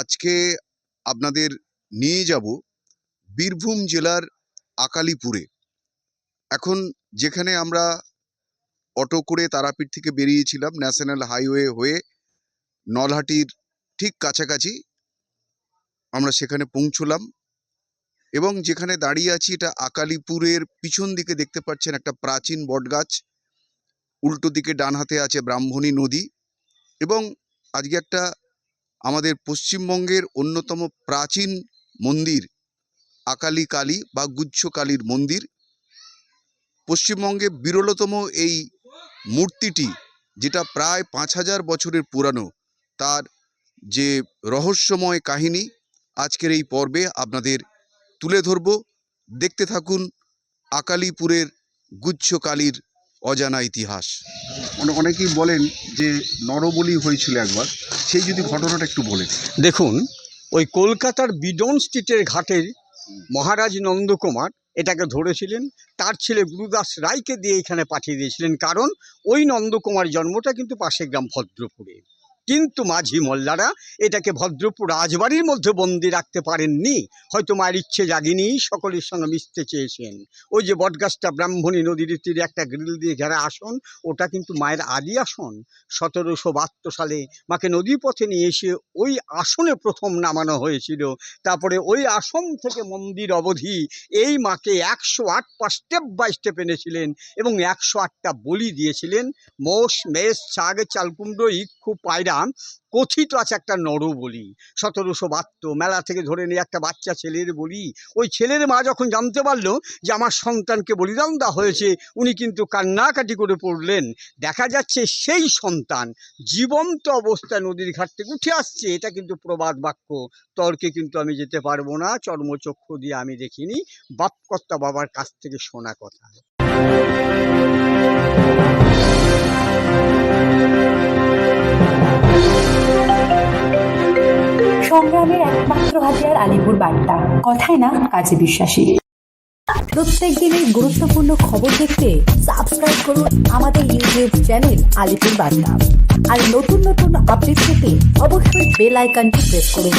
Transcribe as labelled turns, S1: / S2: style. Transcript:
S1: আজকে আপনাদের নিয়ে যাব বীরভূম জেলার আকালিপুরে। এখন যেখানে আমরা অটো করে তারাপীঠ থেকে বেরিয়েছিলাম ন্যাশনাল হাইওয়ে হয়ে নলহাটির ঠিক কাছাকাছি। আমরা সেখানে পৌঁছলাম এবং যেখানে দাঁড়িয়ে আছি এটা আকালিপুরের পিছন দিকে দেখতে পাচ্ছেন একটা প্রাচীন বটগাছ। উল্টো দিকে ডান হাতে আছে ব্রাহ্মণী নদী এবং আজকে একটা আমাদের পশ্চিমবঙ্গের অন্যতম প্রাচীন মন্দির আকালি কালী বা গুচ্ছ কালীর মন্দির। পশ্চিমবঙ্গে বিরলতম এই মূর্তিটি, যেটা প্রায় পাঁচ হাজার বছরের পুরানো, তার যে রহস্যময় কাহিনী, আজকের এই পর্বে আপনাদের তুলে ধরব। দেখতে থাকুন আকালিপুরের গুচ্ছ কালীর অজানা ইতিহাস। অনেকেই বলেন যে নরবলি হয়েছিল একবার। সেই যদি ঘটনাটা একটু বলেন
S2: দেখুন, ওই কলকাতার বিডন স্ট্রিটের ঘাটের মহারাজ নন্দকুমার এটাকে ধরেছিলেন, তার ছেলে গুরুদাস রায়কে দিয়ে এখানে পাঠিয়ে দিয়েছিলেন। কারণ ওই নন্দকুমার জন্মটা কিন্তু পাশের গ্রাম ভদ্রপুরে। কিন্তু মাঝি মোল্লারা এটাকে ভদ্রপুর রাজবাড়ির মধ্যে বন্দি রাখতে পারেননি। হয়তো মায়ের ইচ্ছে জাগিনি, সকলের সঙ্গে মিশতে চেয়েছেন। ওই যে বটগাছটা ব্রাহ্মণী নদীর তীরে একটা গ্রিল দিয়ে ঘেরা আসন, ওটা কিন্তু মায়ের আদি আসন। সতেরোশো বাহাত্তর সালে মাকে নদীপথে নিয়ে এসে ওই আসনে প্রথম নামানো হয়েছিল। তারপরে ওই আসন থেকে মন্দির অবধি এই মাকে একশো আটটা স্টেপ বাই স্টেপ এনেছিলেন এবং একশো আটটা বলি দিয়েছিলেন। মোষ, মেষ ছাগ চালকুমড়ো ইক্ষু, পায়রা কথিত আছে একটা নর বলি। সতেরোশো বাহাত্তর মেলা থেকে ধরে নিয়ে একটা বাচ্চা ছেলের বলি। ওই ছেলের মা যখন জানতে পারল যে আমার সন্তানকে বলিদান দেওয়া হয়েছে, উনি কিন্তু কান্নাকাটি করে পড়লেন। দেখা যাচ্ছে সেই সন্তান জীবন্ত অবস্থায় নদীর ঘাট থেকে উঠে আসছে। এটা কিন্তু প্রবাদ বাক্য। তর্কে কিন্তু আমি যেতে পারব না। চর্মচক্ষু দিয়ে আমি দেখিনি। বাপকর্তা বাবার কাছ থেকে শোনা কথা।
S3: সংগ্রামের একমাত্র হাতিয়ার আলিপুর বার্তা। কথায় না, কাজে বিশ্বাসী। প্রত্যেক দিনের গুরুত্বপূর্ণ খবর দেখতে সাবস্ক্রাইব করুন আমাদের ইউটিউব চ্যানেল আলিপুর বার্তা। আর নতুন নতুন আপডেট পেতে অবশ্যই বেল আইকনটি প্রেস করুন।